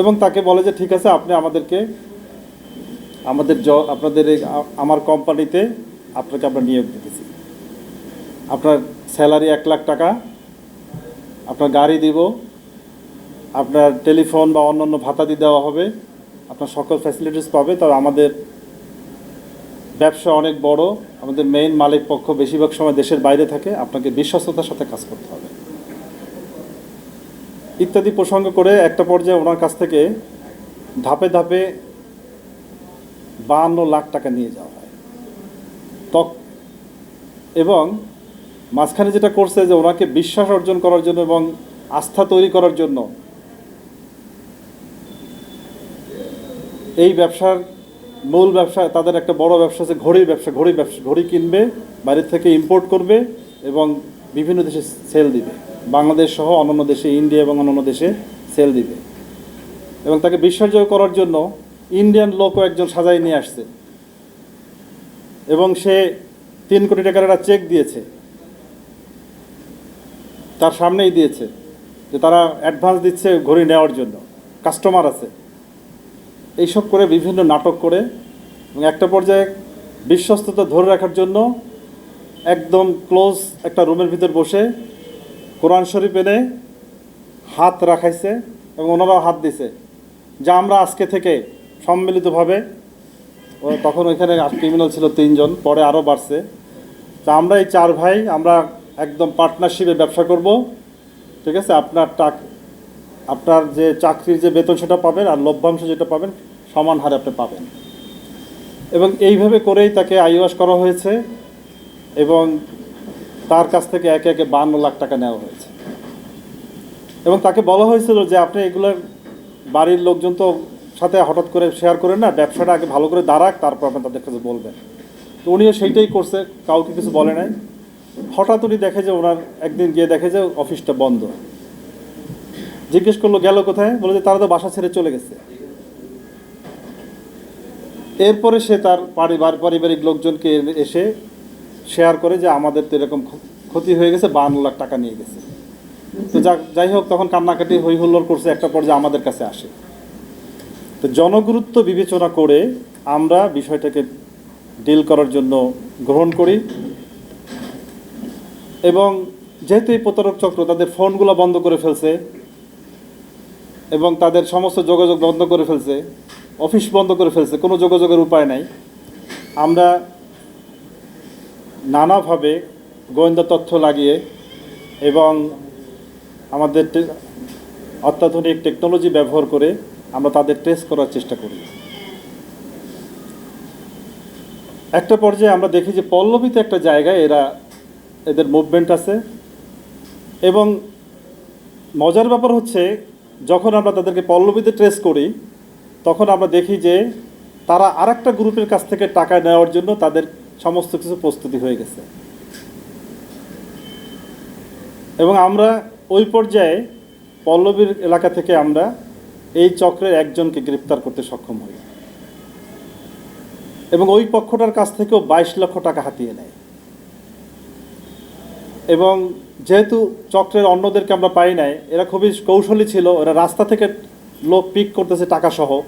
এবং তাকে বলে যে, ঠিক আছে, আপনি আমাদেরকে, আমাদের আপনাদের আমার কোম্পানিতে আপনাকে আমরা নিয়োগ দিতেছি। আপনার স্যালারি এক লাখ টাকা, আপনার গাড়ি দিব, আপনার টেলিফোন বা অন্যান্য ভাতা দিয়ে দেওয়া হবে, আপনার সকল ফ্যাসিলিটিস পাবে। তবে আমাদের ব্যবসা অনেক বড়, আমাদের মেইন মালিক পক্ষ বেশিরভাগ সময় দেশের বাইরে থাকে, আপনাকে বিশ্বস্ততার সাথে কাজ করতে হবে। ইত্যাদি প্রসঙ্গ করে একটা পর্যায়ে ওনার কাছ থেকে ধাপে ধাপে বাহান্ন লাখ টাকা নিয়ে যাওয়া হয়। তক এবং মাঝখানে যেটা করছে যে ওনাকে বিশ্বাস অর্জন করার জন্য এবং আস্থা তৈরি করার জন্য এই ব্যবসার মূল ব্যবসা, তাদের একটা বড় ব্যবসা আছে, ঘড়ির ব্যবসা ঘড়ি ব্যবসা, ঘড়ি কিনবে, বাইরে থেকে ইম্পোর্ট করবে এবং বিভিন্ন দেশে সেল দিবে। বাংলাদেশ সহ অন্যান্য দেশে ইন্ডিয়া এবং অন্যান্য দেশে সেল দিবে। এবং তাকে বিশ্বাসযোগ্য করার জন্য ইন্ডিয়ান লোকও একজন সাজাই নিয়ে আসছে। এবং সে তিন কোটি টাকার একটা চেক দিয়েছে। তার সামনেই দিয়েছে যে তারা অ্যাডভান্স দিচ্ছে ঘড়ি নেওয়ার জন্য। কাস্টমার আছে। এইসব করে বিভিন্ন নাটক করে এবং একটা পর্যায়ে বিশ্বস্ততা ধরে রাখার জন্য একদম ক্লোজ একটা রুমের ভিতর বসে কোরআন শরীফ এনে হাত রাখাইছে এবং ওনারাও হাত দিছে। যা আমরা আজকে থেকে সম্মিলিতভাবে তখন ওইখানে ক্রিমিনাল ছিল তিনজন, পরে আরও বাড়ছে। তা আমরা এই চার ভাই, আমরা একদম পার্টনারশিপে ব্যবসা করব। ঠিক আছে? আপনার টাক, আপনার যে চাকরির যে বেতন সেটা পাবেন আর লভ্যাংশ যেটা পাবেন, সমান হারে আপনি পাবেন। এবং এইভাবে করেই তাকে আইওয়াস করা হয়েছে। তার কাছ থেকে একে একে বান্ন লাখ টাকা নেওয়া হয়েছে। এবং তাকে বলা হয়েছিল যে আপনি এগুলোর বাড়ির লোকজন তো সাথে হঠাৎ করে শেয়ার করেন না, ব্যবসাটা আগে ভালো করে দাঁড়াক, তারপর আপনি তাদের কাছে বলবেন। তো উনিও সেইটাই করছে, কাউকে কিছু বলে নাই। হঠাৎ উনি দেখে যে ওনার একদিন গিয়ে দেখে যে অফিসটা বন্ধ। জিজ্ঞেস করল, গেল কোথায়? বলে যে, তারা তো বাসা ছেড়ে চলে গেছে। এরপরে সে তার পারিবার পারিবারিক লোকজনকে এসে শেয়ার করে যে আমাদের তো এরকম ক্ষতি হয়ে গেছে, বান্ন লাখ টাকা নিয়ে গেছে। তো যা- যাই হোক, তখন কান্নাকাটি হই হুল্লোড় করছে একটা পর্যায়ে আমাদের কাছে আসে। তো জনগুরুত্ব বিবেচনা করে আমরা বিষয়টাকে ডিল করার জন্য গ্রহণ করি। এবং যেহেতু এই প্রতারক চক্র তাদের ফোনগুলো বন্ধ করে ফেলছে এবং তাদের সমস্ত যোগাযোগ বন্ধ করে ফেলছে, অফিস বন্ধ করে ফেলছে, কোনো যোগাযোগের উপায় নাই, আমরা নানাভাবে গোয়েন্দা তথ্য লাগিয়ে এবং আমাদের অত্যাধুনিক টেকনোলজি ব্যবহার করে আমরা তাদের টেস্ট করার চেষ্টা করি। একটা পর্যায়ে আমরা দেখি যে পল্লবীতে একটা জায়গায় এরা, এদের মুভমেন্ট আছে এবং মজার ব্যাপার হচ্ছে যখন আমরা তাদেরকে পল্লবীতে ট্রেস করি, তখন আমরা দেখি যে তারা আরেকটা গ্রুপের কাছ থেকে টাকা নেওয়ার জন্য তাদের সমস্ত কিছু প্রস্তুতি হয়ে গেছে। এবং আমরা ওই পর্যায়ে পল্লবীর এলাকা থেকে আমরা এই চক্রের একজনকে গ্রেপ্তার করতে সক্ষম হই। এবং ওই পক্ষটার কাছ থেকেও বাইশ লক্ষ টাকা হাতিয়ে নেয়। এবং যেহেতু চক্রের অন্যদেরকে আমরা পাই নাই, এরা খুবই কৌশলী ছিল এরা রাস্তা থেকে লোক পিক করতেছে টাকা সহ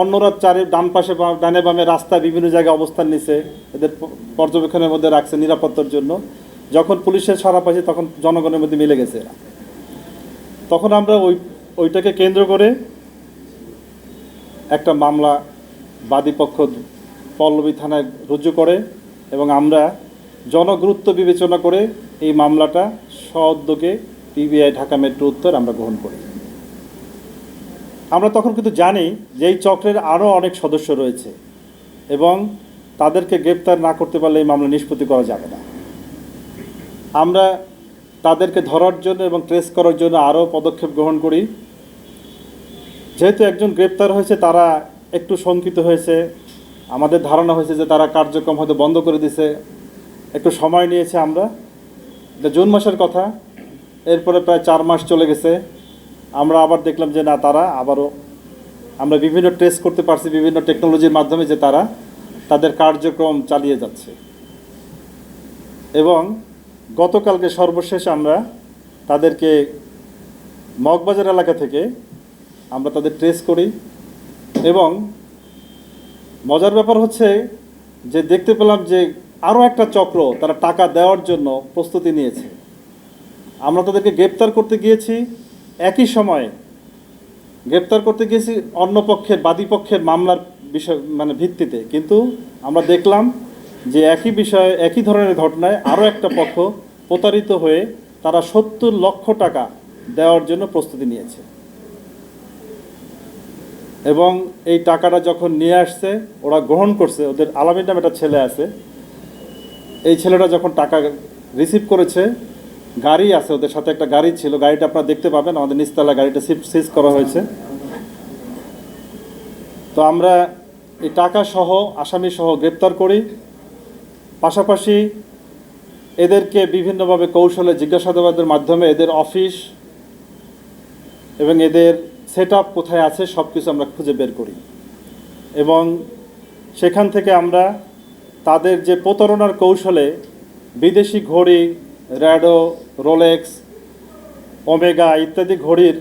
অন্যরা চারে ডান পাশে বা ডানে বামে রাস্তায় বিভিন্ন জায়গায় অবস্থান নিছে, এদের পর্যবেক্ষণের মধ্যে রাখছে নিরাপত্তার জন্য। যখন পুলিশের ছড়া পাইছে, তখন জনগণের মধ্যে মিলে গেছে। তখন আমরা ওই, ওইটাকে কেন্দ্র করে একটা মামলা বাদীপক্ষ পল্লবী থানায় রুজু করে এবং আমরা জনগুরুত্ব বিবেচনা করে এই মামলাটা সদ্যোগে পিবিআই ঢাকা মেট্রো উত্তর আমরা গ্রহণ করি। আমরা তখন কিন্তু জানি যে এই চক্রের আরও অনেক সদস্য রয়েছে এবং তাদেরকে গ্রেপ্তার না করতে পারলে এই মামলা নিষ্পত্তি করা যাবে না। আমরা তাদেরকে ধরার জন্য এবং ট্রেস করার জন্য আরও পদক্ষেপ গ্রহণ করি। যেহেতু একজন গ্রেপ্তার হয়েছে, তারা একটু শঙ্কিত হয়েছে। আমাদের ধারণা হয়েছে যে তারা কার্যক্রম হয়তো বন্ধ করে দিছে একটু সময় নিয়েছে আমরা। জুন মাসের কথা। এরপরে প্রায় চার মাস চলে গেছে। আমরা আবার দেখলাম যে না, তারা আবারও আমরা বিভিন্ন টেস্ট করতে পারছি বিভিন্ন টেকনোলজির মাধ্যমে যে তারা তাদের কার্যক্রম চালিয়ে যাচ্ছে। এবং গতকালকে সর্বশেষ আমরা তাদেরকে মগবাজার এলাকা থেকে আমরা তাদের ট্রেস করি এবং মজার ব্যাপার হচ্ছে যে দেখতে পেলাম যে আরও একটা চক্র তারা টাকা দেওয়ার জন্য প্রস্তুতি নিয়েছে। আমরা তাদেরকে গ্রেপ্তার করতে গিয়েছি। একই সময়ে গ্রেপ্তার করতে গিয়েছি অন্য পক্ষের, বাদী পক্ষের মামলার বিষয় মানে ভিত্তিতে। কিন্তু আমরা দেখলাম যে একই বিষয়ে, একই ধরনের ঘটনায় আরও একটা পক্ষ প্রতারিত হয়ে তারা সত্তর লক্ষ টাকা দেওয়ার জন্য প্রস্তুতি নিয়েছে। এবং এই টাকাটা যখন নিয়ে আসছে, ওরা গ্রহণ করছে, ওদের আলামিন নামে একটা ছেলে আছে। এই ছেলেটা যখন টাকা রিসিভ করেছে গাড়ি আছে, ওদের সাথে একটা গাড়ি ছিল, গাড়িটা আপনারা দেখতে পাবেন, আমাদের নিচতলা গাড়িটা সিজ করা হয়েছে। তো আমরা এই টাকা সহ, আসামি সহ গ্রেপ্তার করি। পাশাপাশি এদেরকে বিভিন্নভাবে কৌশলে জিজ্ঞাসাবাদের মাধ্যমে এদের অফিস এবং এদের সেট কোথায় আছে সব কিছু আমরা খুঁজে বের করি। এবং সেখান থেকে আমরা তাদের যে প্রতারণার কৌশলে বিদেশি ঘড়ি র্যাডো, রোলেক্স, ওমেগা ইত্যাদি ঘড়ির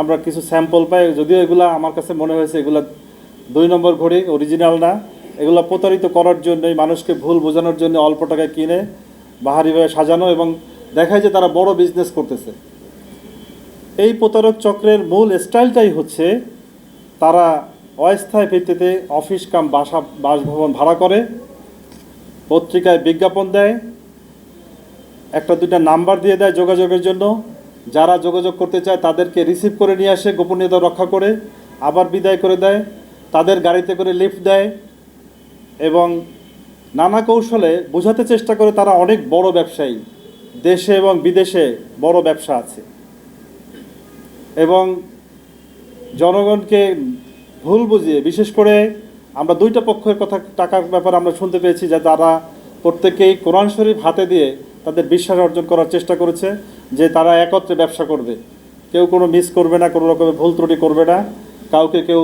আমরা কিছু স্যাম্পল পাই। যদিও এগুলা আমার কাছে মনে হয়েছে এগুলা দুই নম্বর ঘড়ি অরিজিনাল না। এগুলো প্রতারিত করার জন্যই, মানুষকে ভুল বোঝানোর জন্য অল্প টাকায় কিনে বাহারিভাবে সাজানো এবং দেখায় যে তারা বড় বিজনেস করতেছে। এই প্রতারক চক্রের মূল স্টাইলটাই হচ্ছে তারা অস্থায়ী ভিত্তিতে অফিস কাম, বাসা, বাসভবন ভাড়া করে, পত্রিকায় বিজ্ঞাপন দেয় একটা দুইটা নাম্বার দিয়ে দেয় যোগাযোগের জন্য। যারা যোগাযোগ করতে চায় তাদেরকে রিসিভ করে নিয়ে আসে, গোপনীয়তা রক্ষা করে, আবার বিদায় করে দেয়, তাদের গাড়িতে করে লিফট দেয় এবং নানা কৌশলে বোঝাতে চেষ্টা করে তারা অনেক বড় ব্যবসায়ী। দেশে এবং বিদেশে বড় ব্যবসা আছে। এবং জনগণকে ভুল বুঝিয়ে, বিশেষ করে আমরা দুইটা পক্ষের কথা, টাকার ব্যাপারে আমরা শুনতে পেয়েছি যে তারা প্রত্যেকেই কোরআন শরীফ হাতে দিয়ে তাদের বিশ্বাস অর্জন করার চেষ্টা করেছে যে তারা একত্রে ব্যবসা করবে। কেউ কোনো মিস করবে না, কোনো রকমের ভুল ত্রুটি করবে না, কাউকে কেউ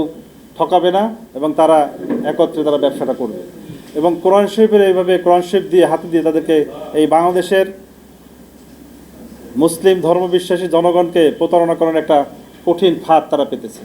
ঠকাবে না এবং তারা একত্রে তারা ব্যবসাটা করবে। এবং কোরআন শরীফের এইভাবে কোরআন শরীফ দিয়ে হাতে দিয়ে তাদেরকে এই বাংলাদেশের মুসলিম ধর্মবিশ্বাসী জনগণকে প্রতারণা করার একটা কঠিন ফাঁদ তারা পেতেছে।